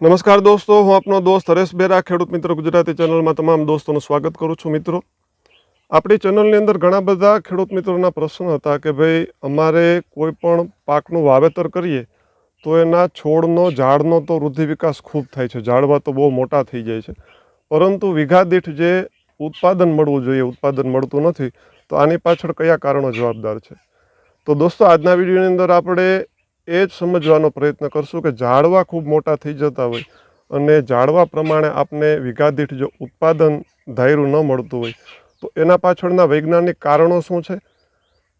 નમસ્કાર દોસ્તો, હું આપનો દોસ્ત હરેશ બેરા, ખેડૂત મિત્ર ગુજરાતી ચેનલમાં તમામ દોસ્તોનું સ્વાગત કરું છું મિત્રો. આપણી ચેનલની અંદર ઘણા બધા ખેડૂત મિત્રોના પ્રશ્ન હતા કે ભાઈ, અમારે કોઈ પણ પાકનું વાવેતર કરીએ તો એના છોડનો, ઝાડનો તો વૃદ્ધિ વિકાસ ખૂબ થાય છે. ઝાડવા તો બહુ મોટા થઈ જાય છે. પરંતુ વિઘા દીઠ જે ઉત્પાદન મળવું જોઈએ ઉત્પાદન મળતું નથી, તો આની પાછળ કયા કારણો જવાબદાર છે? તો દોસ્તો, આજના વિડીયોની અંદર આપણે એ જ સમજવાનો પ્રયત્ન કરશું કે ઝાડવા ખૂબ મોટા થઈ જતા હોય અને ઝાડવા પ્રમાણે આપને વીઘા જો ઉત્પાદન ધાર્યું ન મળતું હોય, તો એના પાછળના વૈજ્ઞાનિક કારણો શું છે?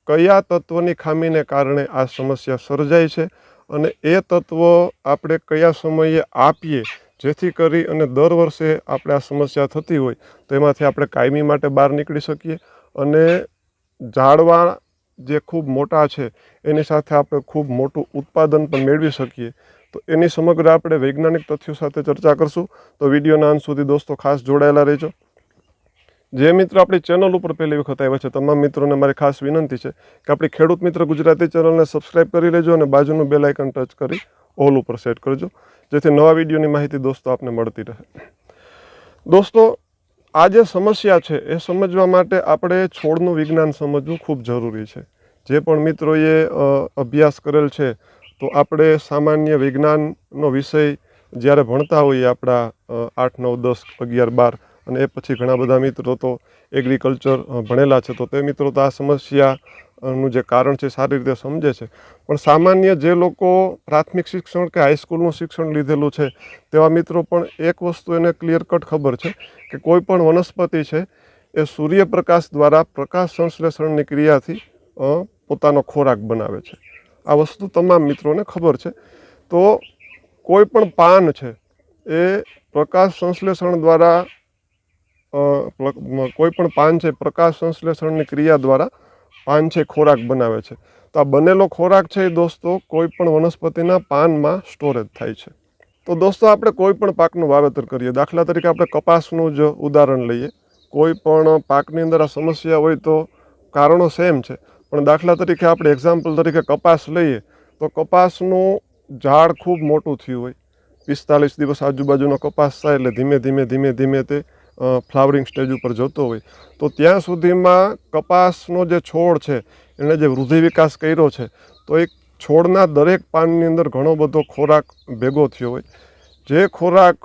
કયા તત્વની ખામીને કારણે આ સમસ્યા સર્જાય છે અને એ તત્વ આપણે કયા સમયે આપીએ જેથી કરી અને દર વર્ષે આપણે આ સમસ્યા થતી હોય, તો એમાંથી આપણે કાયમી માટે બહાર નીકળી શકીએ અને ઝાડવા જે ખૂબ મોટા છે, એની સાથે આપણે ખૂબ મોટું ઉત્પાદન પણ મેળવી શકીએ. તો એની સમગ્ર આપણે વૈજ્ઞાનિક તથ્યો સાથે ચર્ચા કરશું. તો વિડીયોના અંત સુધી દોસ્તો ખાસ જોડાયેલા રહેજો. જે મિત્રો આપણી ચેનલ ઉપર પહેલી વખત આવ્યા છે, તમામ મિત્રોને મારી ખાસ વિનંતી છે કે આપણી ખેડૂત મિત્ર ગુજરાતી ચેનલને સબસ્ક્રાઇબ કરી લેજો અને બાજુનું બેલ આઇકન ટચ કરી ઓલ ઉપર સેટ કરજો, જેથી નવા વિડીયોની માહિતી દોસ્તો આપને મળતી રહે. દોસ્તો આ જે સમસ્યા છે, એ સમજવા માટે આપણે છોડનું વિજ્ઞાન સમજવું ખૂબ જરૂરી છે. જે પણ મિત્રોએ અભ્યાસ કરેલ છે, તો આપણે સામાન્ય વિજ્ઞાનનો વિષય જ્યારે ભણતા હોઈએ આપણા આઠ, નવ, દસ, અગિયાર, બાર અને એ પછી ઘણા બધા મિત્રો તો એગ્રીકલ્ચર ભણેલા છે, તો તે મિત્રો તો આ સમસ્યા નું જે કારણ છે સારી રીતે સમજે છે. પણ સામાન્ય જે લોકો પ્રાથમિક શિક્ષણ કે હાઈસ્કૂલનું શિક્ષણ લીધેલું છે, તેવા મિત્રો પણ એક વસ્તુ એને ક્લિયર કટ ખબર છે કે કોઈ પણ વનસ્પતિ છે એ સૂર્યપ્રકાશ દ્વારા પ્રકાશ સંશ્લેષણની ક્રિયાથી પોતાનો ખોરાક બનાવે છે. આ વસ્તુ તમામ મિત્રોને ખબર છે. તો કોઈ પણ પાન છે એ પ્રકાશ સંશ્લેષણ દ્વારા કોઈ પણ પાન છે પ્રકાશ સંશ્લેષણની ક્રિયા દ્વારા પાન છે, ખોરાક બનાવે છે. તો આ બનેલો ખોરાક છે એ દોસ્તો કોઈ પણ વનસ્પતિના પાનમાં સ્ટોરેજ થાય છે. તો દોસ્તો આપણે કોઈ પણ પાકનું વાવેતર કરીએ. દાખલા તરીકે આપણે કપાસનું જ ઉદાહરણ લઈએ. કોઈ પણ પાકની અંદર આ સમસ્યા હોય તો કારણો સેમ છે. પણ દાખલા તરીકે આપણે એક્ઝામ્પલ તરીકે કપાસ લઈએ, તો કપાસનું ઝાડ ખૂબ મોટું થયું હોય. પિસ્તાલીસ દિવસ આજુબાજુનો કપાસ થાય એટલે ધીમે ધીમે ધીમે ધીમે તે ફ્લાવરિંગ સ્ટેજ ઉપર જતો હોય, તો ત્યાં સુધીમાં કપાસનો જે છોડ છે, એણે જે વૃદ્ધિ વિકાસ કર્યો છે, તો એક છોડના દરેક પાનની અંદર ઘણો બધો ખોરાક ભેગો થયો હોય. જે ખોરાક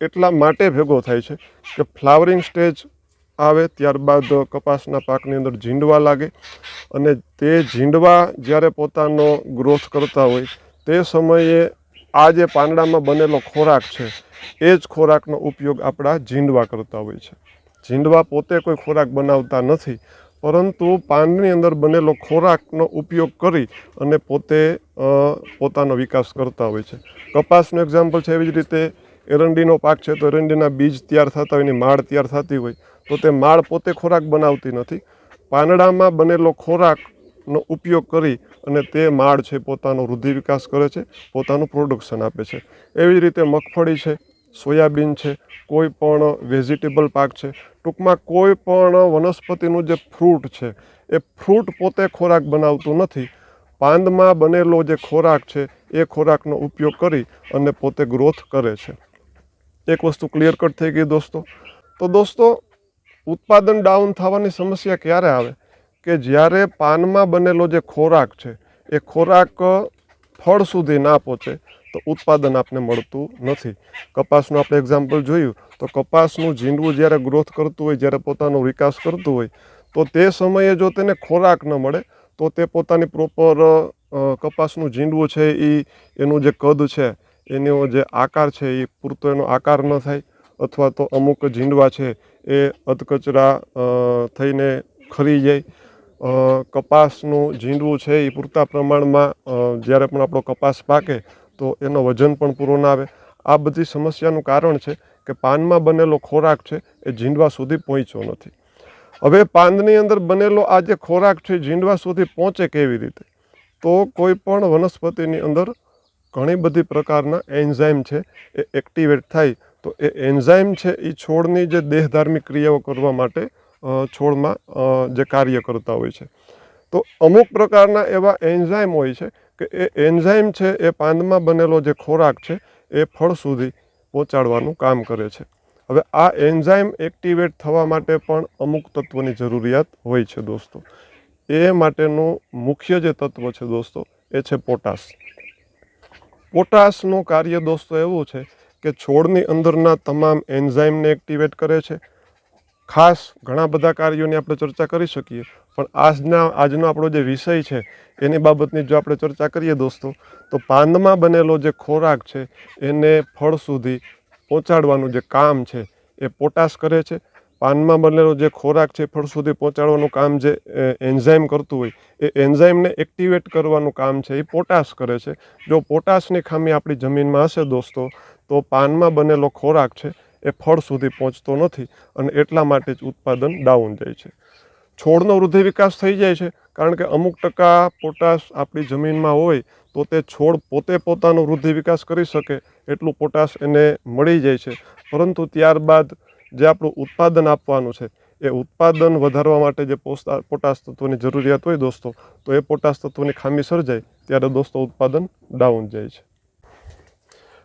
એટલા માટે ભેગો થાય છે કે ફ્લાવરિંગ સ્ટેજ આવે ત્યારબાદ કપાસના પાકની અંદર ઝીંડવા લાગે અને તે ઝીંડવા જ્યારે પોતાનો ગ્રોથ કરતા હોય, તે સમયે આ જે પાંદડામાં બનેલો ખોરાક છે, એ જ ખોરાકનો ઉપયોગ આપણા ઝીંડવા કરતા હોય છે. ઝીંડવા પોતે કોઈ ખોરાક બનાવતા નથી, પરંતુ પાનની અંદર બનેલો ખોરાકનો ઉપયોગ કરી અને પોતે પોતાનો વિકાસ કરતા હોય છે. કપાસનું એક્ઝામ્પલ છે એવી જ રીતે, એરંડીનો પાક છે તો એરંડીના બીજ તૈયાર થતા હોય, એની માળ તૈયાર થતી હોય, તો તે માળ પોતે ખોરાક બનાવતી નથી. પાંદડામાં બનેલો ખોરાકનો ઉપયોગ કરી અને તે માળ છે પોતાનો વૃદ્ધિ વિકાસ કરે છે, પોતાનું પ્રોડક્શન આપે છે. એવી જ રીતે મગફળી છે, સોયાબીન છે, કોઈ પણ વેજીટેબલ પાક છે, ટૂંકમાં કોઈ પણ વનસ્પતિનું જે ફ્રૂટ છે, એ ફ્રૂટ પોતે ખોરાક બનાવતું નથી. પાંદમાં બનેલો જે ખોરાક છે, એ ખોરાકનો ઉપયોગ કરી અને પોતે ગ્રોથ કરે છે. એક વસ્તુ ક્લિયર કટ થઈ ગઈ દોસ્તો. તો દોસ્તો, ઉત્પાદન ડાઉન થવાની સમસ્યા ક્યારે આવે? કે જ્યારે પાનમાં બનેલો જે ખોરાક છે, એ ખોરાક ફળ સુધી ના પહોંચે, તો ઉત્પાદન આપને મળતું નથી. કપાસનું આપણે એક્ઝામ્પલ જોયું, તો કપાસનું ઝીંડવું જ્યારે ગ્રોથ કરતું હોય, જ્યારે પોતાનો વિકાસ કરતું હોય, તો તે સમયે જો તેને ખોરાક ન મળે, તો તે પોતાની પ્રોપર કપાસનું ઝીંડવું છે, એ, એનું જે કદ છે, એનો જે આકાર છે, એ પૂરતો એનો આકાર ન થાય, અથવા તો અમુક ઝીંડવા છે, એ અધકચરા થઈને ખરી જાય કપાસનું ઝીંડવું છે એ પૂરતા પ્રમાણમાં જ્યારે પણ આપણો કપાસ પાકે, તો એનો વજન પણ પૂરો ના આવે. આ બધી સમસ્યાનું કારણ છે કે પાનમાં બનેલો ખોરાક છે એ ઝીંડવા સુધી પહોંચ્યો નથી. હવે પાનની અંદર બનેલો આ જે ખોરાક છે ઝીંડવા સુધી પહોંચે કેવી રીતે? તો કોઈ પણ વનસ્પતિની અંદર ઘણી બધી પ્રકારના એન્ઝાઇમ છે, એ એક્ટિવેટ થાય. તો એ એન્ઝાઇમ છે એ છોડની જે દેહધાર્મિક ક્રિયાઓ કરવા માટે છોડમાં જે કાર્ય કરતા હોય છે. તો અમુક પ્રકારના એવા એન્ઝાઇમ હોય છે કે એ એન્ઝાઇમ છે એ પાંદમાં બનેલો જે ખોરાક છે એ ફળ સુધી પહોંચાડવાનું કામ કરે છે. હવે આ એન્ઝાઇમ એક્ટિવેટ થવા માટે પણ અમુક તત્વોની જરૂરિયાત હોય છે દોસ્તો. એ માટેનું મુખ્ય જે તત્વ છે દોસ્તો એ છે પોટાશ. પોટાશનું કાર્ય દોસ્તો એવું છે કે છોડની અંદરના તમામ એન્ઝાઇમને એક્ટિવેટ કરે છે ખાસ ઘણા બધા કાર્યોની આપણે ચર્ચા કરી શકીએ. પણ આજના, આજનો આપણો જે વિષય છે, એની બાબતની જો આપણે ચર્ચા કરીએ દોસ્તો, તો પાંદમાં બનેલો જે ખોરાક છે, એને ફળ સુધી પહોંચાડવાનું જે કામ છે, એ પોટાશ કરે છે. પાનમાં બનેલો જે ખોરાક છે, ફળ સુધી પહોંચાડવાનું કામ જે એન્ઝાઇમ કરતું હોય, એ એન્ઝાઇમને એક્ટિવેટ કરવાનું કામ છે, એ પોટાશ કરે છે. જો પોટાશની ખામી આપણી જમીનમાં હશે દોસ્તો, તો પાનમાં બનેલો ખોરાક છે એ ફળ સુધી પહોંચતો નથી અને એટલા માટે જ ઉત્પાદન ડાઉન જાય છે. છોડનો વૃદ્ધિ વિકાસ થઈ જાય છે કારણ કે અમુક ટકા પોટાશ આપણી જમીનમાં હોય તો તે છોડ પોતે પોતાનો વૃદ્ધિ વિકાસ કરી શકે એટલું પોટાશ એને મળી જાય છે. પરંતુ ત્યારબાદ જે આપણું ઉત્પાદન આપવાનું છે, એ ઉત્પાદન વધારવા માટે જે પોટાશ તત્વોની જરૂરિયાત હોય દોસ્તો, તો એ પોટાશ તત્વોની ખામી સર્જાય ત્યારે દોસ્તો ઉત્પાદન ડાઉન જાય છે.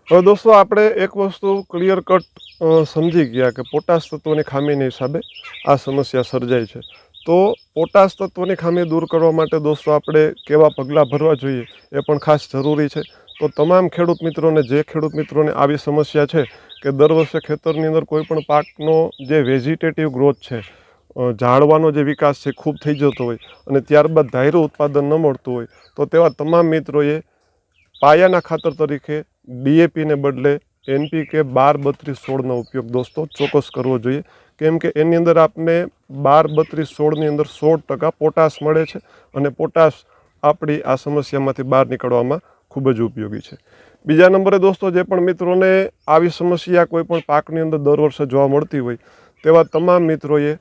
હવે દોસ્તો, આપણે એક વસ્તુ ક્લિયર કટ સમજી ગયા કે પોટાશ તત્વની ખામીને હિસાબે આ સમસ્યા સર્જાય છે. તો પોટાશ તત્વની ખામી દૂર કરવા માટે દોસ્તો, આપણે કેવા પગલાં ભરવા જોઈએ એ પણ ખાસ જરૂરી છે. તો તમામ ખેડૂત મિત્રોને, જે ખેડૂત મિત્રોને આવી સમસ્યા છે કે દર વર્ષે ખેતરની અંદર કોઈપણ પાકનો જે વેજીટેટિવ ગ્રોથ છે ઝાડવાનો જે વિકાસ છે, ખૂબ થઈ જતો હોય અને ત્યારબાદ ધાયરું ઉત્પાદન ન મળતું હોય, તો તેવા તમામ મિત્રોએ પાયાના ખાતર તરીકે ડીએપીને બદલે એનપીકે બાર બત્રીસ સોળનો ઉપયોગ દોસ્તો ચોક્કસ કરવો જોઈએ. કેમ કે એની અંદર આપને બાર બત્રીસ સોળની અંદર સોળ ટકા પોટાશ મળે છે અને પોટાશ આપણી આ સમસ્યામાંથી બહાર નીકળવામાં ખૂબ જ ઉપયોગી છે. બીજા નંબરે દોસ્તો જે પણ મિત્રોને આવી સમસ્યા કોઈ પણ પાકની અંદર દર વર્ષે જોવા મળતી હોય તેવા તમામ મિત્રોએ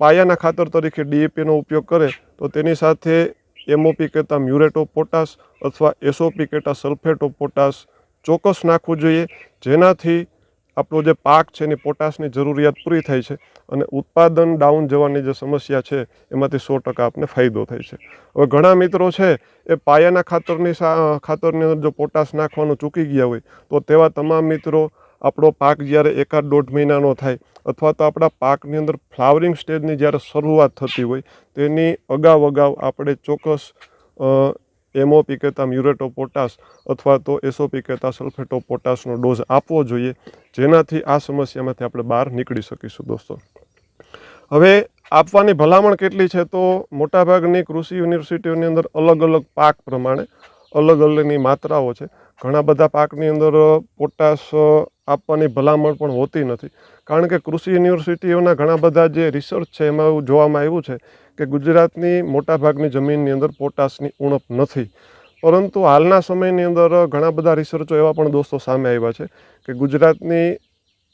પાયાના ખાતર તરીકે ડીએપીનો ઉપયોગ કરે તો તેની સાથે એમઓપી કહેતા મ્યુરેટ ઓફ પોટાશ અથવા એસઓપી કહેતા સલ્ફેટ ઓફ પોટાશ ચોક્કસ નાખવું જોઈએ. જેનાથી આપણો જે પાક છે એની પોટાશની જરૂરિયાત પૂરી થાય છે અને ઉત્પાદન ડાઉન જવાની જે સમસ્યા છે એમાંથી સો ટકા આપને ફાયદો થાય છે. હવે ઘણા મિત્રો છે એ પાયાના ખાતરની ખાતરની અંદર જો પોટાશ નાખવાનું ચૂકી ગયા હોય તો તેવા તમામ મિત્રો આપણો પાક જ્યારે એકાદ દોઢ મહિનાનો થાય અથવા તો આપણા પાકની અંદર ફ્લાવરિંગ સ્ટેજની જ્યારે શરૂઆત થતી હોય, તેની અગાઉ અગાઉ આપણે ચોક્કસ એમઓપી કહેતા મ્યુરેટો પોટાશ અથવા તો એસઓપી કહેતા સલ્ફેટો પોટાશનો ડોઝ આપવો જોઈએ, જેનાથી આ સમસ્યામાંથી આપણે બહાર નીકળી શકીશું દોસ્તો. હવે આપવાની ભલામણ કેટલી છે તો મોટાભાગની કૃષિ યુનિવર્સિટીઓની અંદર અલગ અલગ પાક પ્રમાણે અલગ અલગની માત્રાઓ છે. ઘણા બધા પાકની અંદર પોટાશ આપવાની ભલામણ પણ હોતી નથી. કારણ કે કૃષિ યુનિવર્સિટીઓના ઘણા બધા જે રિસર્ચ છે, એમાં એવું જોવામાં આવ્યું છે કે ગુજરાતની મોટાભાગની જમીનની અંદર પોટાશની ઉણપ નથી. પરંતુ હાલના સમયની અંદર ઘણા બધા રિસર્ચો એવા પણ દોસ્તો સામે આવ્યા છે કે ગુજરાતની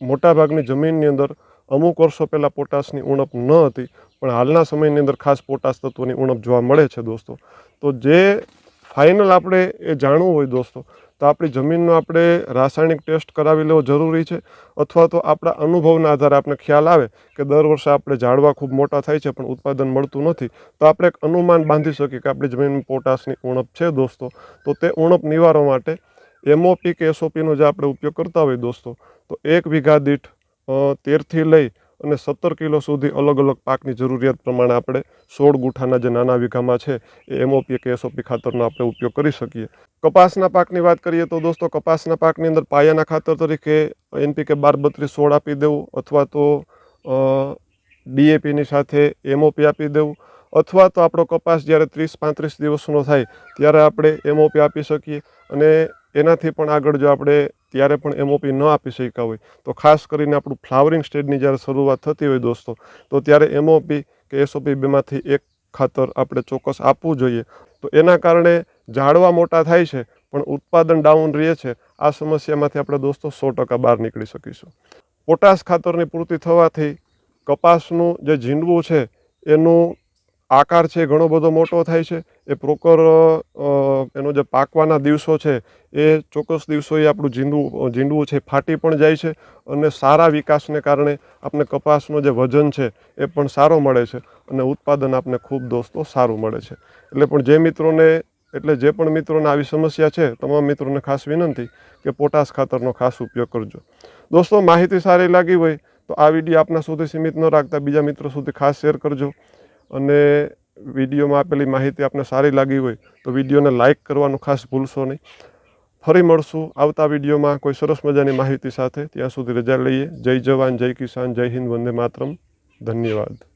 મોટાભાગની જમીનની અંદર અમુક વર્ષો પહેલાં પોટાશની ઉણપ ન હતી, પણ હાલના સમયની અંદર ખાસ પોટાશ તત્વોની ઉણપ જોવા મળે છે દોસ્તો. તો જે ફાઇનલ આપણે એ જાણવું હોય દોસ્તો તો આપણી જમીનનો આપણે રાસાયણિક ટેસ્ટ કરાવી લેવો જરૂરી છે અથવા તો આપણા અનુભવના આધારે આપણે ખ્યાલ આવે કે દર વર્ષે આપણે ઝાડવા ખૂબ મોટા થાય છે પણ ઉત્પાદન મળતું નથી, તો આપણે એક અનુમાન બાંધી શકીએ કે આપણી જમીનમાં પોટાશની ઉણપ છે દોસ્તો. તો તે ઉણપ નિવારવા માટે એમઓપી કે એસઓપીનો જે આપણે ઉપયોગ કરતા હોઈએ દોસ્તો, તો એક વીઘા દીઠ તેરથી લઈ અને સત્તર કિલો સુધી અલગ અલગ પાકની જરૂરિયાત પ્રમાણે આપણે સોળ ગુઠાના જે નાના વીઘામાં છે, એ એમઓપી કે એસઓપી ખાતરનો આપણે ઉપયોગ કરી શકીએ. કપાસના પાકની વાત કરીએ તો દોસ્તો, કપાસના પાકની અંદર પાયાના ખાતર તરીકે એનપીકે બાર બત્રીસ સોળ આપી દેવું અથવા તો ડીએપીની સાથે એમઓપી આપી દેવું અથવા તો આપણો કપાસ જ્યારે ત્રીસ પાંત્રીસ દિવસનો થાય ત્યારે આપણે એમઓપી આપી શકીએ અને એનાથી પણ આગળ જો આપણે ત્યારે પણ એમઓપી ન આપી શક્યા હોય. તો ખાસ કરીને આપણું ફ્લાવરિંગ સ્ટેજની જ્યારે શરૂઆત થતી હોય દોસ્તો, તો ત્યારે એમઓપી કે એસઓપી બેમાંથી એક ખાતર આપણે ચોક્કસ આપવું જોઈએ. તો એના કારણે ઝાડવા મોટા થાય છે, પણ ઉત્પાદન ડાઉન રહે છે. આ સમસ્યામાંથી આપણે દોસ્તો સો ટકા બહાર નીકળી શકીશું. પોટાશ ખાતરની પૂર્તિ થવાથી કપાસનું જે ઝીંડવું છે, એનું આકાર છે, ઘણો બધો મોટો થાય છે. એ પ્રોકર એનો જે પાકવાના દિવસો છે, એ ચોક્કસ દિવસોએ આપણું ઝીંડવું ઝીંડવું છે, ફાટી પણ જાય છે અને સારા વિકાસને કારણે આપણે કપાસનો જે વજન છે, એ પણ સારો મળે છે અને ઉત્પાદન આપને ખૂબ દોસ્તો સારું મળે છે. એટલે પણ જે મિત્રોને, એટલે જે પણ મિત્રોને આવી સમસ્યા છે, તમામ મિત્રોને ખાસ વિનંતી કે પોટાશ ખાતરનો ખાસ ઉપયોગ કરજો. દોસ્તો, માહિતી સારી લાગી હોય તો આ વીડિયો આપના સુધી સીમિત ન રાખતા, બીજા મિત્રો સુધી ખાસ શેર કરજો. અને વિડીયોમાં આપેલી માહિતી આપને સારી લાગી હોય તો વિડીયોને લાઇક કરવાનું ખાસ ભૂલશો નહીં. ફરી મળશું આવતા વિડીયોમાં કોઈ સરસ મજાની માહિતી સાથે. ત્યાં સુધી રજા લઈએ. જય જવાન, જય કિસાન, જય હિન્દ, વંદે માતરમ. ધન્યવાદ.